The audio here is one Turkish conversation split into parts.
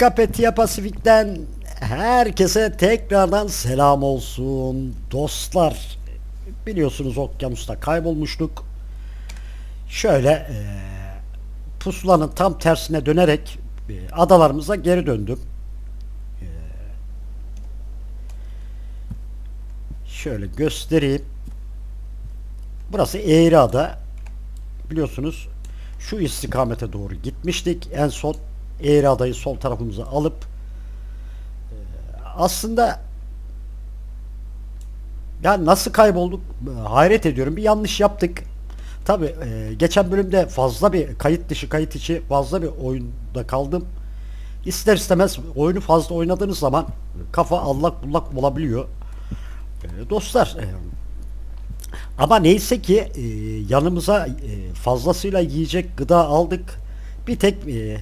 Escapetia Pasifik'ten herkese tekrardan selam olsun dostlar. Biliyorsunuz okyanusta kaybolmuştuk. Şöyle eee, pusulanın tam tersine dönerek eee, adalarımıza geri döndüm. Eee, şöyle göstereyim. Burası Eğriada. Biliyorsunuz şu istikamete doğru gitmiştik. En son Eğriada'yı sol tarafımıza alıp e, aslında ya nasıl kaybolduk e, hayret ediyorum. Bir yanlış yaptık. Tabi geçen bölümde fazla bir kayıt dışı kayıt içi fazla bir oyunda kaldım. İster istemez oyunu fazla oynadığınız zaman kafa allak bullak olabiliyor. E, dostlar e, ama neyse ki e, yanımıza e, fazlasıyla yiyecek gıda aldık. Bir tek e,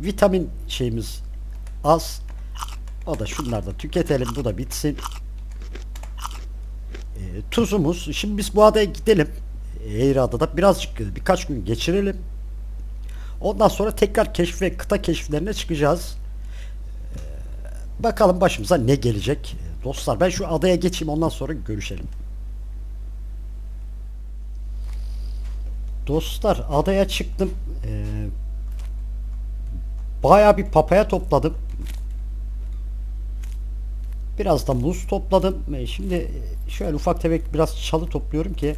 vitamin şeyimiz az. O da şunları da tüketelim. Bu da bitsin. E, tuzumuz. Şimdi biz bu adaya gidelim. Eğriada'da birazcık e, birkaç gün geçirelim. Ondan sonra tekrar keşfe, kıta keşiflerine çıkacağız. E, bakalım başımıza ne gelecek. Dostlar ben şu adaya geçeyim ondan sonra görüşelim. Dostlar adaya çıktım. Ee, bayağı bir papaya topladım. Biraz da muz topladım. Ee, Şimdi şöyle ufak tefek biraz çalı topluyorum ki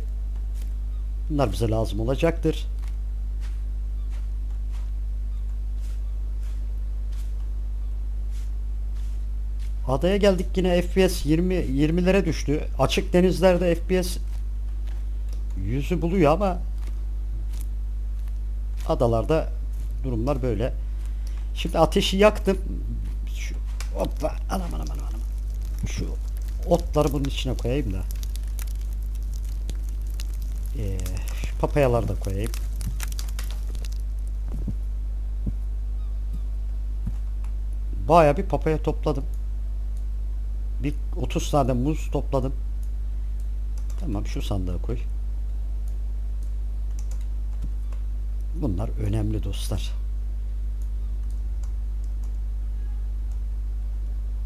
bunlar bize lazım olacaktır. Adaya geldik yine FPS 20 20'lere düştü. Açık denizlerde FPS yüzü buluyor ama adalarda durumlar böyle. Şimdi ateşi yaktım. Şu, hoppa anam anam anam anam. Şu otları bunun içine koyayım da. Ee, şu papayaları da koyayım. Bayağı bir papaya topladım. Bir 30 tane muz topladım. Tamam şu sandığa koy. Bunlar önemli dostlar.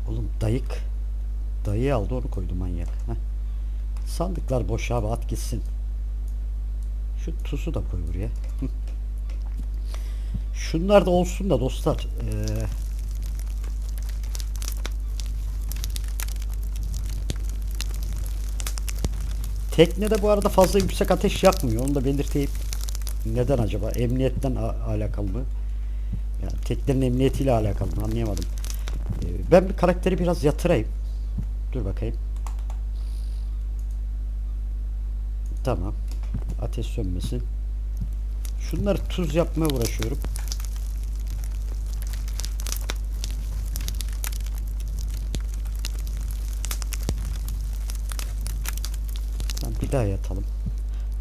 Oğlum dayık. Dayı aldı onu koydu manyak. Heh. Sandıklar boş abi at gitsin. Şu tuzu da koy buraya. Şunlar da olsun da dostlar. Ee, teknede bu arada fazla yüksek ateş yakmıyor. Onu da belirteyim. Neden acaba? Emniyetten alakalı mı? Ya, teknenin emniyetiyle alakalı mı? Anlayamadım. Ben bir karakteri biraz yatırayım. Dur bakayım. Tamam. Ateş sönmesin. Şunları tuz yapmaya uğraşıyorum. Bir daha yatalım.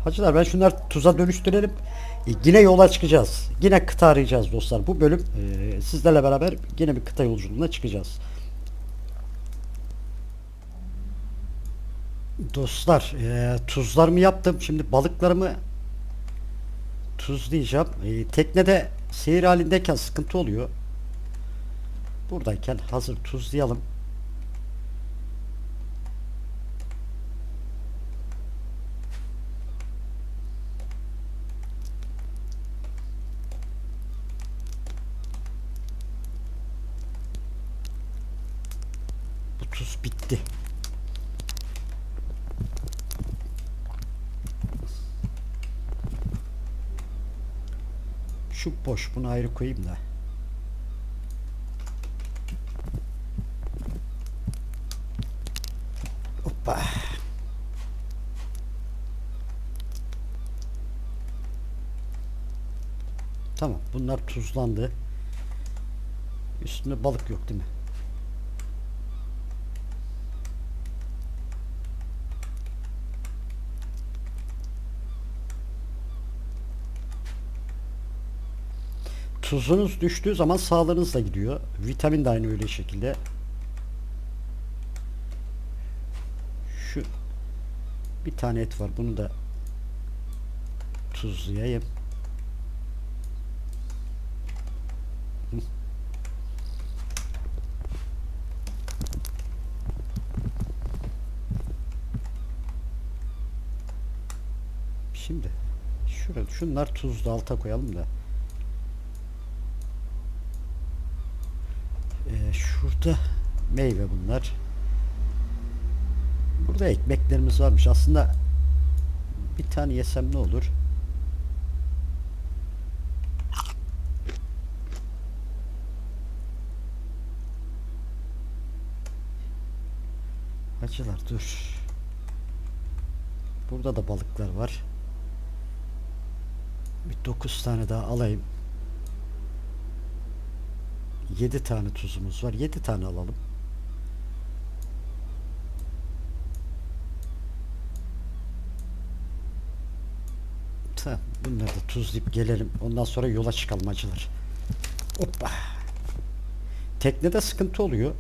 Hacılar ben şunları tuza dönüştürelim. E, yine yola çıkacağız. Yine kıta arayacağız dostlar. Bu bölüm e, sizlerle beraber yine bir kıta yolculuğuna çıkacağız. Dostlar e, tuzlarımı yaptım. Şimdi balıklarımı tuzlayacağım. E, teknede seyir halindeyken sıkıntı oluyor. Buradayken hazır tuzlayalım. Bu tuz bitti. Şu boş bunu ayrı koyayım da. Hoppa. Tamam bunlar tuzlandı. Üstünde balık yok değil mi? tuzunuz düştüğü zaman sağlığınız da gidiyor. Vitamin de aynı öyle şekilde. Şu bir tane et var. Bunu da tuzlayayım. Şimdi şurada şunlar tuzlu alta koyalım da. Şurada meyve bunlar. Burada ekmeklerimiz varmış. Aslında bir tane yesem ne olur? Hacılar dur. Burada da balıklar var. Bir 9 tane daha alayım. 7 tane tuzumuz var. 7 tane alalım. Tamam. Bunları da tuzlayıp gelelim. Ondan sonra yola çıkalım acılar. Hoppa. Teknede sıkıntı oluyor.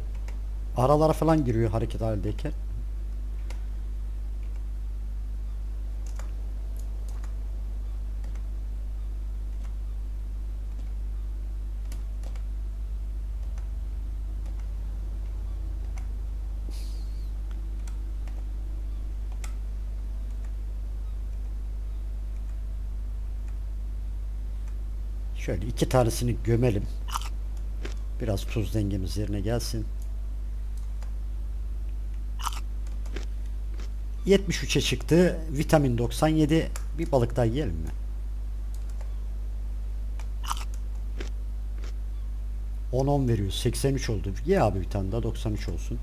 Aralara falan giriyor hareket halindeyken. Şöyle iki tanesini gömelim. Biraz tuz dengemiz yerine gelsin. 73'e çıktı. Vitamin 97. Bir balık daha yiyelim mi? On 10 veriyor. 83 oldu. Ye abi bir tane daha 93 olsun.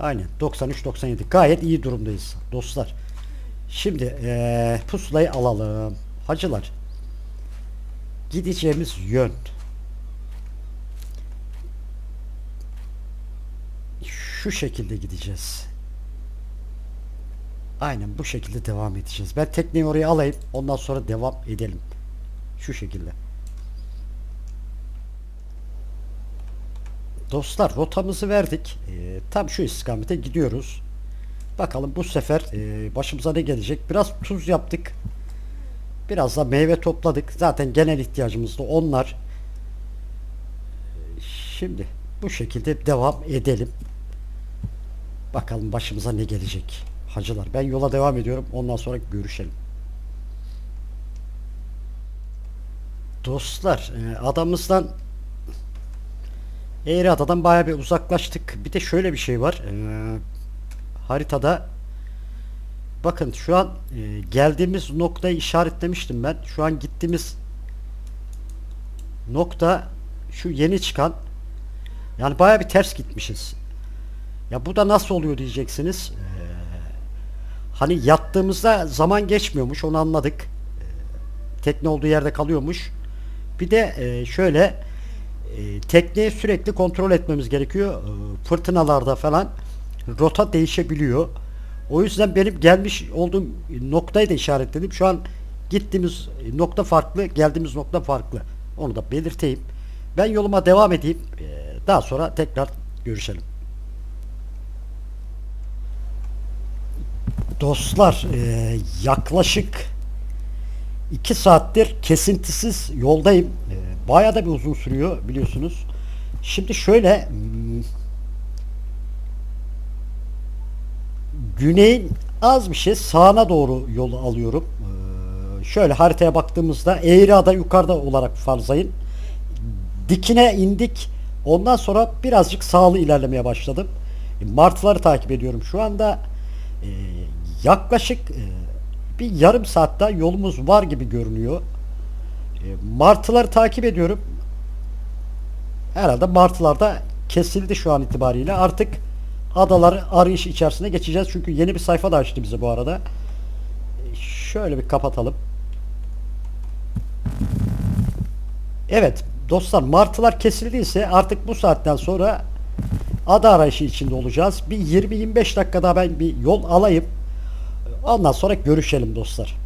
Aynen 93 97. Gayet iyi durumdayız dostlar. Şimdi eee pusulayı alalım. Hacılar. Gideceğimiz yön. Şu şekilde gideceğiz. Aynen bu şekilde devam edeceğiz. Ben tekneyi oraya alayım. Ondan sonra devam edelim. Şu şekilde. Dostlar rotamızı verdik. Ee, tam şu istikamete gidiyoruz. Bakalım bu sefer e, başımıza ne gelecek? Biraz tuz yaptık. Biraz da meyve topladık. Zaten genel ihtiyacımız da onlar. Ee, Şimdi bu şekilde devam edelim. Bakalım başımıza ne gelecek. Hacılar ben yola devam ediyorum. Ondan sonra görüşelim. Dostlar e, adamımızdan Eğri adadan bayağı bir uzaklaştık. Bir de şöyle bir şey var. E, haritada bakın şu an e, geldiğimiz noktayı işaretlemiştim ben. Şu an gittiğimiz nokta şu yeni çıkan yani bayağı bir ters gitmişiz. Ya bu da nasıl oluyor diyeceksiniz. Ee, hani yattığımızda zaman geçmiyormuş onu anladık. Ee, tekne olduğu yerde kalıyormuş. Bir de e, şöyle e, tekneyi sürekli kontrol etmemiz gerekiyor. Ee, fırtınalarda falan rota değişebiliyor. O yüzden benim gelmiş olduğum noktayı da işaretledim. Şu an gittiğimiz nokta farklı, geldiğimiz nokta farklı. Onu da belirteyim. Ben yoluma devam edeyim. Ee, daha sonra tekrar görüşelim. Dostlar e, yaklaşık 2 saattir kesintisiz yoldayım. E, bayağı da bir uzun sürüyor biliyorsunuz. Şimdi şöyle güneyin az bir şey sağına doğru yolu alıyorum. Ee, şöyle haritaya baktığımızda Eğriada yukarıda olarak farzayın. Dikine indik. Ondan sonra birazcık sağlı ilerlemeye başladım. E, Martıları takip ediyorum şu anda. E, yaklaşık e, bir yarım saatte yolumuz var gibi görünüyor. E, martıları takip ediyorum. Herhalde martılar da kesildi şu an itibariyle. Artık adaları arayış içerisine geçeceğiz. Çünkü yeni bir sayfa da açtı bize bu arada. Şöyle bir kapatalım. Evet dostlar martılar kesildiyse artık bu saatten sonra ada arayışı içinde olacağız. Bir 20-25 dakika daha ben bir yol alayım. Ondan sonra görüşelim dostlar.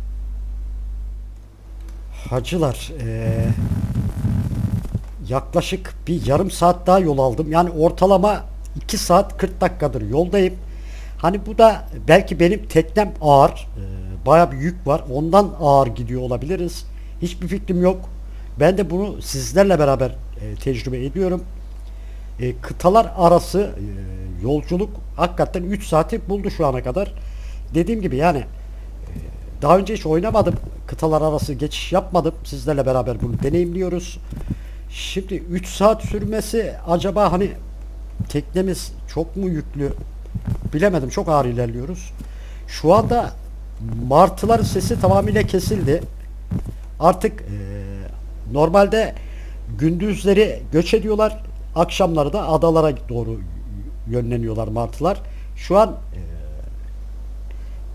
Hacılar eee, yaklaşık bir yarım saat daha yol aldım. Yani ortalama 2 saat 40 dakikadır yoldayım. Hani bu da belki benim teknem ağır. eee, Bayağı bir yük var. Ondan ağır gidiyor olabiliriz. Hiçbir fikrim yok. Ben de bunu sizlerle beraber e, tecrübe ediyorum. E, kıtalar arası e, yolculuk hakikaten 3 saati buldu şu ana kadar. Dediğim gibi yani e, daha önce hiç oynamadım. Kıtalar arası geçiş yapmadım. Sizlerle beraber bunu deneyimliyoruz. Şimdi 3 saat sürmesi acaba hani teknemiz çok mu yüklü? Bilemedim. Çok ağır ilerliyoruz. Şu anda martıların sesi tamamıyla kesildi. Artık eee, normalde gündüzleri göç ediyorlar. Akşamları da adalara doğru yönleniyorlar martılar. Şu an eee,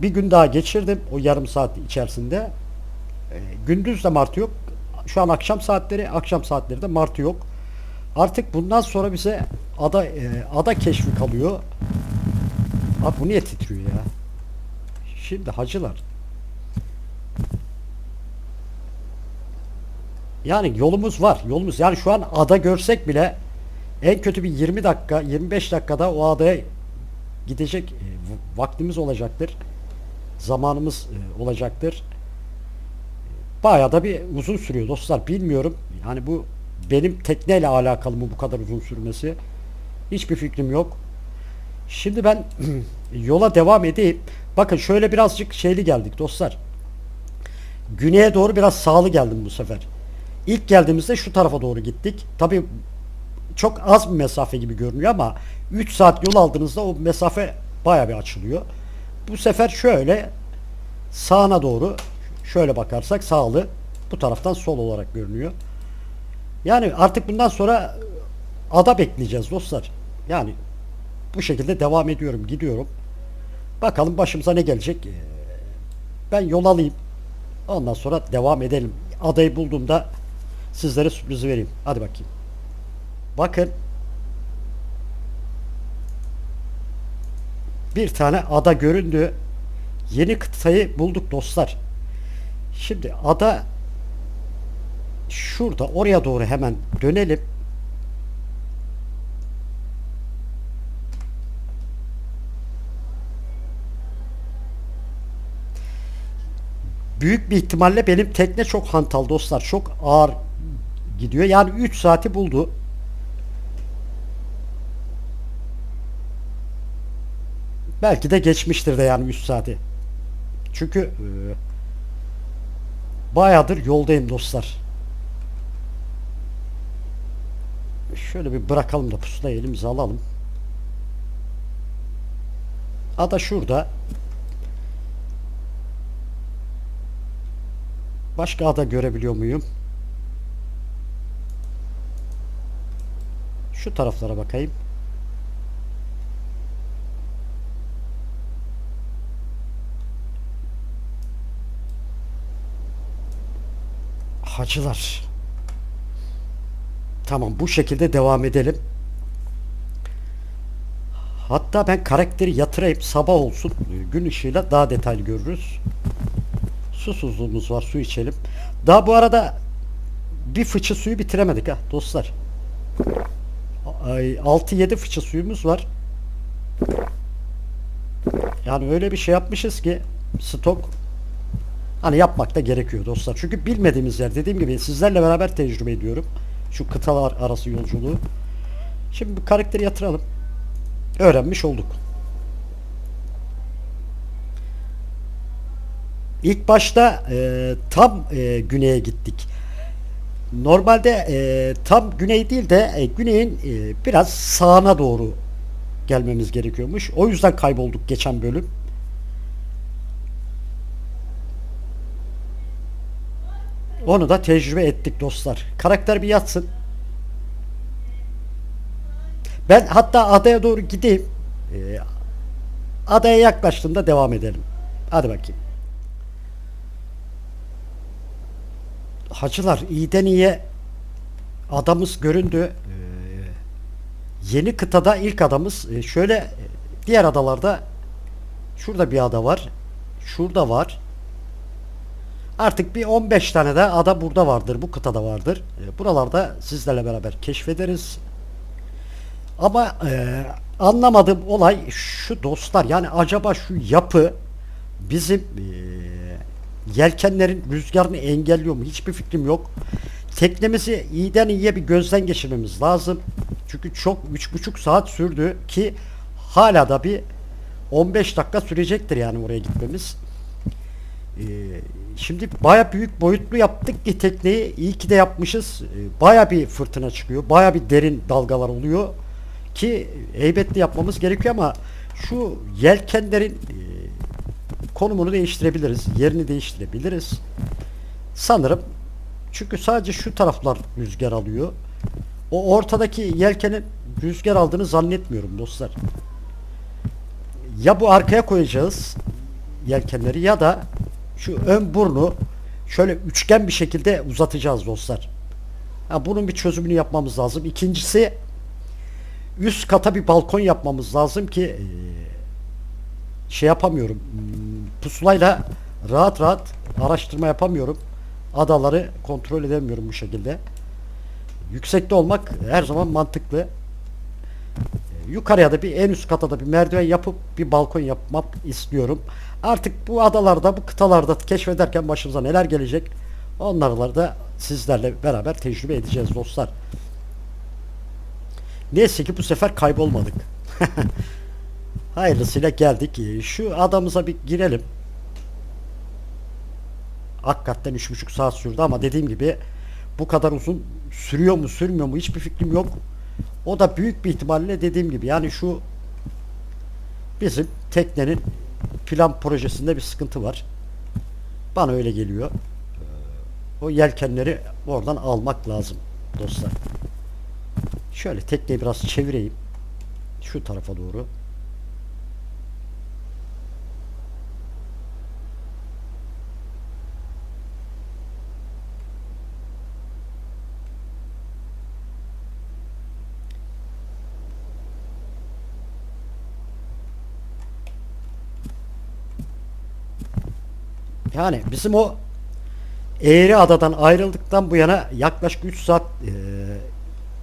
bir gün daha geçirdim o yarım saat içerisinde. Eee, gündüz de martı yok. Şu an akşam saatleri, akşam saatleri de martı yok. Artık bundan sonra bize ada eee, ada keşfi kalıyor. Abi bu niye titriyor ya? Şimdi hacılar. Yani yolumuz var. Yolumuz yani şu an ada görsek bile en kötü bir 20 dakika, 25 dakikada o adaya gidecek e, vaktimiz olacaktır. Zamanımız e, olacaktır. Bayağı da bir uzun sürüyor dostlar. Bilmiyorum. Yani bu benim tekneyle alakalı mı bu kadar uzun sürmesi? Hiçbir fikrim yok. Şimdi ben yola devam edeyim. Bakın şöyle birazcık şeyli geldik dostlar. Güneye doğru biraz sağlı geldim bu sefer. İlk geldiğimizde şu tarafa doğru gittik. Tabi çok az bir mesafe gibi görünüyor ama 3 saat yol aldığınızda o mesafe baya bir açılıyor. Bu sefer şöyle sağına doğru şöyle bakarsak sağlı bu taraftan sol olarak görünüyor. Yani artık bundan sonra ada bekleyeceğiz dostlar. Yani bu şekilde devam ediyorum, gidiyorum. Bakalım başımıza ne gelecek. Ee, Ben yol alayım. Ondan sonra devam edelim. Adayı bulduğumda sizlere sürprizi vereyim. Hadi bakayım. Bakın. Bir tane ada göründü. Yeni kıtayı bulduk dostlar. Şimdi ada şurada oraya doğru hemen dönelim. büyük bir ihtimalle benim tekne çok hantal dostlar. Çok ağır gidiyor. Yani 3 saati buldu. Belki de geçmiştir de yani 3 saati. Çünkü e, bayağıdır yoldayım dostlar. Şöyle bir bırakalım da pusulayı elimize alalım. Ada şurada. Başka ada görebiliyor muyum? Şu taraflara bakayım. Hacılar. Tamam bu şekilde devam edelim. Hatta ben karakteri yatırayım sabah olsun. Gün ışığıyla daha detaylı görürüz. Susuzluğumuz var su içelim. Daha bu arada bir fıçı suyu bitiremedik ha dostlar. Ay, 6-7 fıçı suyumuz var. Yani öyle bir şey yapmışız ki stok hani yapmak da gerekiyor dostlar. Çünkü bilmediğimiz yer dediğim gibi sizlerle beraber tecrübe ediyorum. Şu kıtalar arası yolculuğu. Şimdi bu karakteri yatıralım. Öğrenmiş olduk. İlk başta e, tam e, güneye gittik. Normalde e, tam güney değil de e, güneyin e, biraz sağına doğru gelmemiz gerekiyormuş. O yüzden kaybolduk geçen bölüm. Onu da tecrübe ettik dostlar. Karakter bir yatsın. Ben hatta adaya doğru gideyim. E, adaya yaklaştığında devam edelim. Hadi bakayım. Hacılar iyiden iyiye adamız göründü. Ee, yeni kıtada ilk adamız e, şöyle diğer adalarda şurada bir ada var. Şurada var. Artık bir 15 tane de ada burada vardır. Bu kıtada vardır. E, buralarda sizlerle beraber keşfederiz. Ama e, anlamadığım olay şu dostlar. Yani acaba şu yapı bizim e, yelkenlerin rüzgarını engelliyor mu? Hiçbir fikrim yok. Teknemizi iyiden iyiye bir gözden geçirmemiz lazım. Çünkü çok üç buçuk saat sürdü ki hala da bir 15 dakika sürecektir yani oraya gitmemiz. Ee, şimdi baya büyük boyutlu yaptık ki tekneyi iyi ki de yapmışız. Ee, baya bir fırtına çıkıyor. Baya bir derin dalgalar oluyor ki heybetli yapmamız gerekiyor ama şu yelkenlerin e, konumunu değiştirebiliriz. Yerini değiştirebiliriz. Sanırım çünkü sadece şu taraflar rüzgar alıyor. O ortadaki yelkenin rüzgar aldığını zannetmiyorum dostlar. Ya bu arkaya koyacağız yelkenleri ya da şu ön burnu şöyle üçgen bir şekilde uzatacağız dostlar. Ha, bunun bir çözümünü yapmamız lazım. İkincisi üst kata bir balkon yapmamız lazım ki eee, şey yapamıyorum. Hmm, Pusulayla rahat rahat araştırma yapamıyorum. Adaları kontrol edemiyorum bu şekilde. Yüksekte olmak her zaman mantıklı. Yukarıya da bir en üst kata da bir merdiven yapıp bir balkon yapmak istiyorum. Artık bu adalarda, bu kıtalarda keşfederken başımıza neler gelecek onları da sizlerle beraber tecrübe edeceğiz dostlar. Neyse ki bu sefer kaybolmadık. Hayırlısıyla geldik. Şu adamıza bir girelim. Hakikaten 3,5 saat sürdü ama dediğim gibi bu kadar uzun sürüyor mu sürmüyor mu hiçbir fikrim yok. O da büyük bir ihtimalle dediğim gibi yani şu bizim teknenin plan projesinde bir sıkıntı var. Bana öyle geliyor. O yelkenleri oradan almak lazım dostlar. Şöyle tekneyi biraz çevireyim. Şu tarafa doğru. Yani bizim o Eğri Adadan ayrıldıktan bu yana yaklaşık 3 saat e,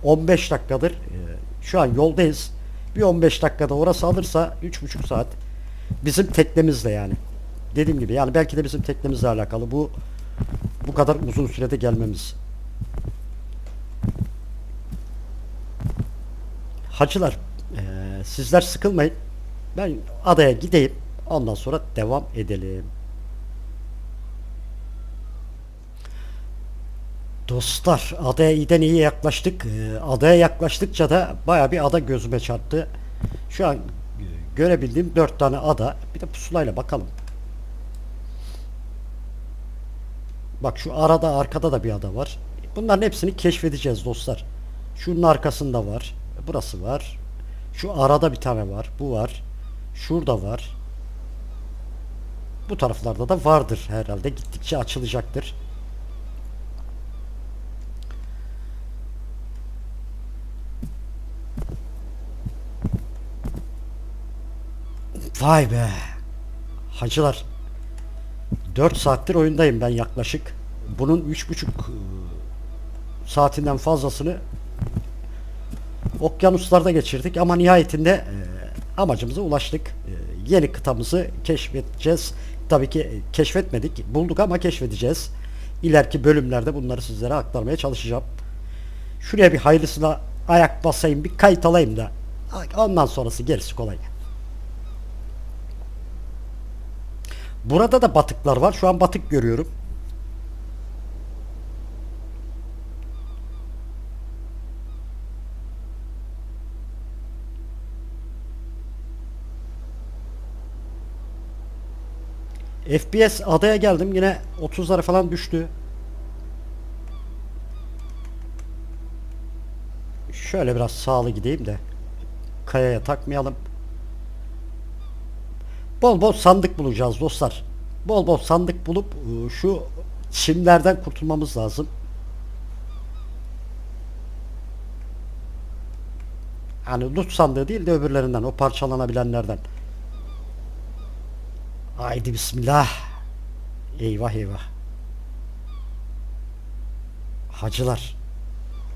15 dakikadır e, şu an yoldayız. Bir 15 dakikada orası alırsa 3,5 saat bizim teknemizle yani. Dediğim gibi yani belki de bizim teknemizle alakalı bu bu kadar uzun sürede gelmemiz. Hacılar e, sizler sıkılmayın. Ben adaya gideyim. Ondan sonra devam edelim. Dostlar adaya iyiden iyiye yaklaştık. Ee, adaya yaklaştıkça da baya bir ada gözüme çarptı. Şu an e, görebildiğim dört tane ada. Bir de pusulayla bakalım. Bak şu arada arkada da bir ada var. Bunların hepsini keşfedeceğiz dostlar. Şunun arkasında var. Burası var. Şu arada bir tane var. Bu var. Şurada var. Bu taraflarda da vardır herhalde. Gittikçe açılacaktır. Vay be. Hacılar. 4 saattir oyundayım ben yaklaşık. Bunun 3,5 e, saatinden fazlasını okyanuslarda geçirdik ama nihayetinde e, amacımıza ulaştık. E, yeni kıtamızı keşfedeceğiz. Tabii ki keşfetmedik. Bulduk ama keşfedeceğiz. İleriki bölümlerde bunları sizlere aktarmaya çalışacağım. Şuraya bir hayırlısına ayak basayım, bir kayıt alayım da ondan sonrası gerisi kolay. Burada da batıklar var. Şu an batık görüyorum. FPS adaya geldim yine 30'lara falan düştü. Şöyle biraz sağlı gideyim de kayaya takmayalım. Bol bol sandık bulacağız dostlar. Bol bol sandık bulup e, şu çimlerden kurtulmamız lazım. Yani loot sandığı değil de öbürlerinden, o parçalanabilenlerden. Haydi bismillah. Eyvah eyvah. Hacılar.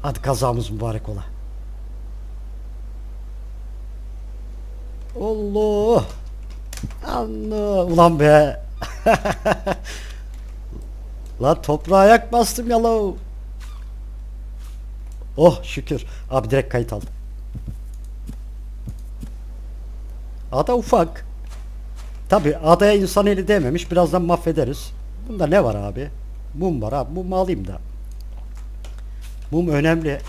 Hadi kazamız mübarek ola. Allah. Allah. Ulan be. Lan toprağa ayak bastım ya la. Oh şükür. Abi direkt kayıt aldım. Ada ufak. Tabi adaya insan eli değmemiş. Birazdan mahvederiz. Bunda ne var abi? Mum var abi. Mumu alayım da. Mum önemli.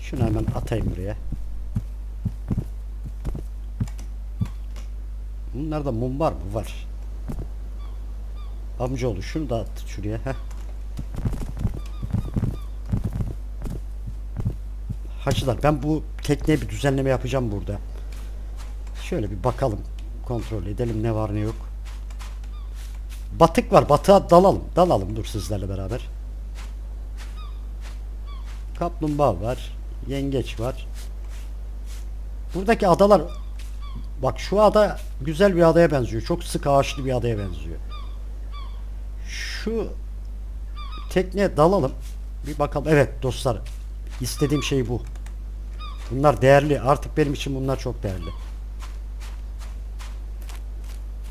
Şunu hemen atayım buraya. Bunlarda mum var mı? Var. Amcaoğlu şunu da at şuraya. Heh. Hacılar ben bu tekneye bir düzenleme yapacağım burada. Şöyle bir bakalım. Kontrol edelim ne var ne yok. Batık var. Batığa dalalım. Dalalım dur sizlerle beraber. Kaplumbağa var. Yengeç var. Buradaki adalar bak şu ada güzel bir adaya benziyor. Çok sık ağaçlı bir adaya benziyor. Şu tekneye dalalım. Bir bakalım. Evet dostlar. istediğim şey bu. Bunlar değerli. Artık benim için bunlar çok değerli.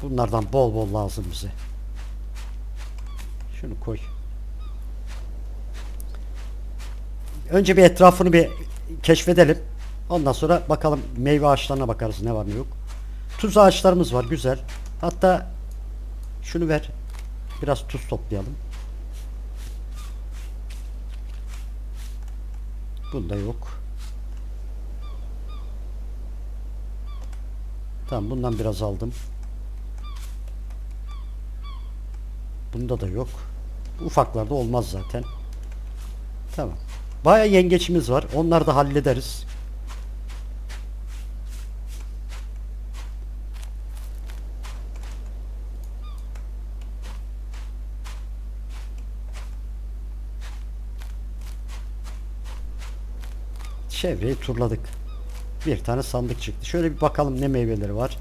Bunlardan bol bol lazım bize. Şunu koy. Önce bir etrafını bir keşfedelim. Ondan sonra bakalım meyve ağaçlarına bakarız ne var ne yok. Tuz ağaçlarımız var güzel. Hatta şunu ver. Biraz tuz toplayalım. Bunda yok. Tamam bundan biraz aldım. Bunda da yok. Ufaklarda olmaz zaten. Tamam. Baya yengeçimiz var. Onları da hallederiz. Çevreyi turladık. Bir tane sandık çıktı. Şöyle bir bakalım ne meyveleri var.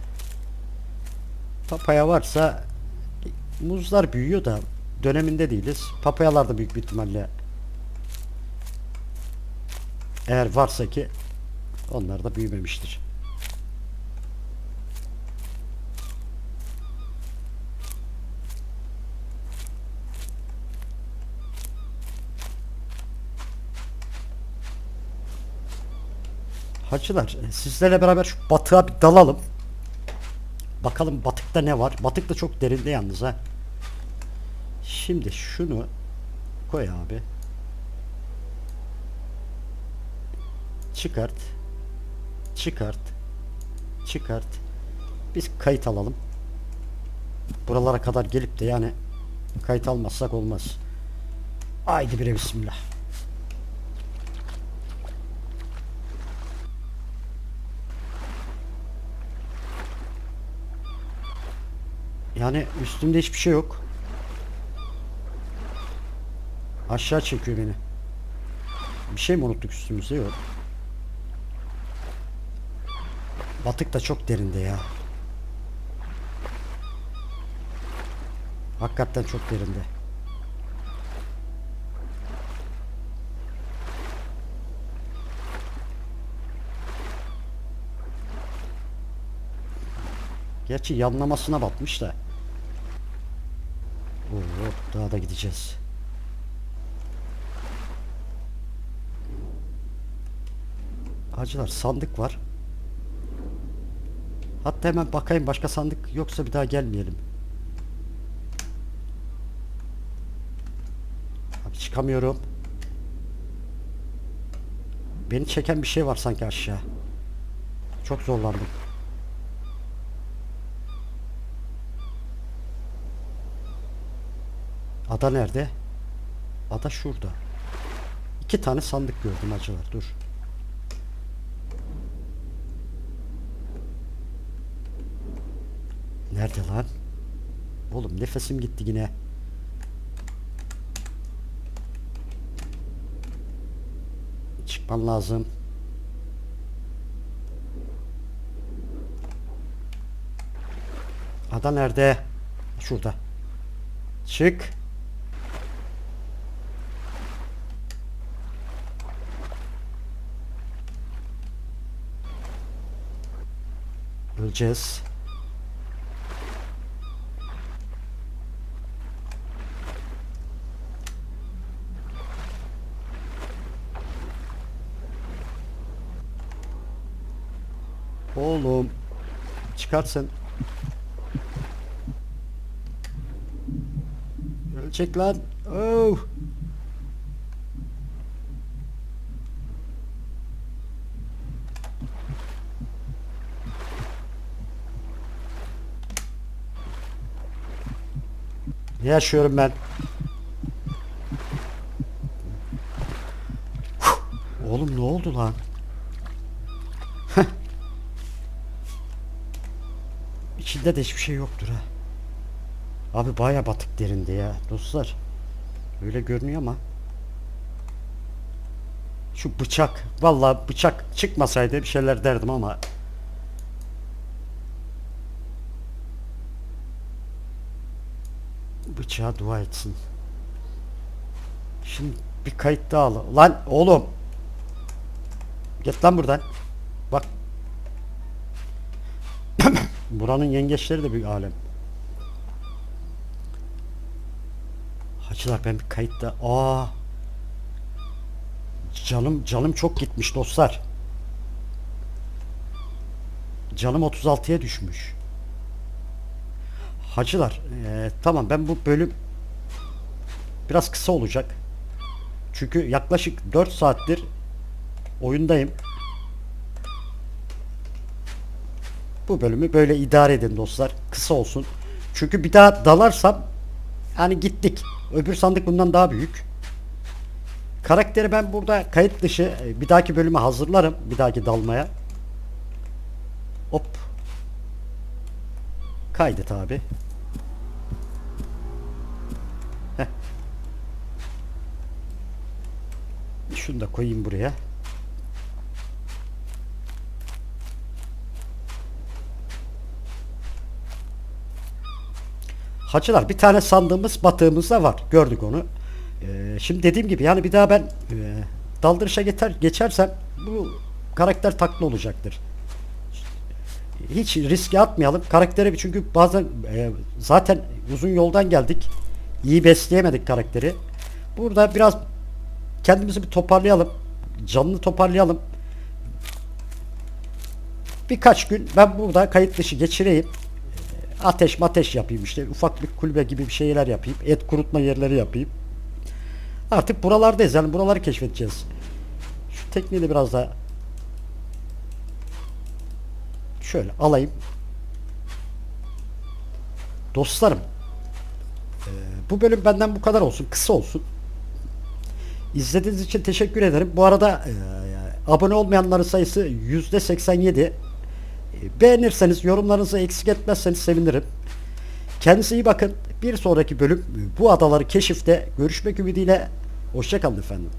Papaya varsa muzlar büyüyor da döneminde değiliz. Papayalar da büyük bir ihtimalle eğer varsa ki onlar da büyümemiştir. Hacılar e, sizlerle beraber şu batığa bir dalalım. Bakalım batıkta ne var. Batık da çok derinde yalnız ha. Şimdi şunu koy abi. Çıkart. Çıkart. Çıkart. Biz kayıt alalım. Buralara kadar gelip de yani kayıt almazsak olmaz. Haydi bire bismillah. Yani üstümde hiçbir şey yok. Aşağı çekiyor beni. Bir şey mi unuttuk üstümüzde yok. Batık da çok derinde ya. Hakikaten çok derinde. Gerçi yanlamasına batmış da. Daha da gideceğiz. Hacılar sandık var. Hatta hemen bakayım başka sandık yoksa bir daha gelmeyelim. Abi çıkamıyorum. Beni çeken bir şey var sanki aşağı. Çok zorlandım. Ada nerede? Ada şurada. İki tane sandık gördüm acılar. Dur. Nerede lan? Oğlum nefesim gitti yine. Çıkman lazım. Ada nerede? Şurada. Çık. Öleceğiz. Oğlum. çıkarsın. Ölecek lan. Oh. Yaşıyorum ben? Oğlum ne oldu lan? İçinde de hiçbir şey yoktur ha. Abi baya batık derinde ya dostlar. Öyle görünüyor ama. Şu bıçak. Vallahi bıçak çıkmasaydı bir şeyler derdim ama. Bıçağa dua etsin. Şimdi bir kayıt daha al. Lan oğlum. Git lan buradan. Bak. Buranın yengeçleri de bir alem. Hacılar ben bir kayıtta. Aa. Canım canım çok gitmiş dostlar. Canım 36'ya düşmüş. Hacılar, eee, tamam ben bu bölüm biraz kısa olacak. Çünkü yaklaşık 4 saattir oyundayım. Bu bölümü böyle idare edin dostlar. Kısa olsun. Çünkü bir daha dalarsam yani gittik. Öbür sandık bundan daha büyük. Karakteri ben burada kayıt dışı e, bir dahaki bölüme hazırlarım. Bir dahaki dalmaya. Hop. Kaydet abi. Şunu da koyayım buraya. Hacılar bir tane sandığımız batığımız da var. Gördük onu. Ee, şimdi dediğim gibi yani bir daha ben e, daldırışa geçer, geçersem bu karakter taklı olacaktır. Hiç riske atmayalım. Karakteri çünkü bazen e, zaten uzun yoldan geldik. İyi besleyemedik karakteri. Burada biraz kendimizi bir toparlayalım. Canını toparlayalım. Birkaç gün ben burada kayıt dışı geçireyim. Ateş mateş yapayım işte. Ufak bir kulübe gibi bir şeyler yapayım. Et kurutma yerleri yapayım. Artık buralardayız. Yani buraları keşfedeceğiz. Şu tekniği de biraz daha şöyle alayım. Dostlarım eee, bu bölüm benden bu kadar olsun. Kısa olsun İzlediğiniz için teşekkür ederim. Bu arada eee, abone olmayanların sayısı yüzde 87. Beğenirseniz, yorumlarınızı eksik etmezseniz sevinirim. Kendinize iyi bakın. Bir sonraki bölüm bu adaları keşifte görüşmek ümidiyle. Hoşçakalın efendim.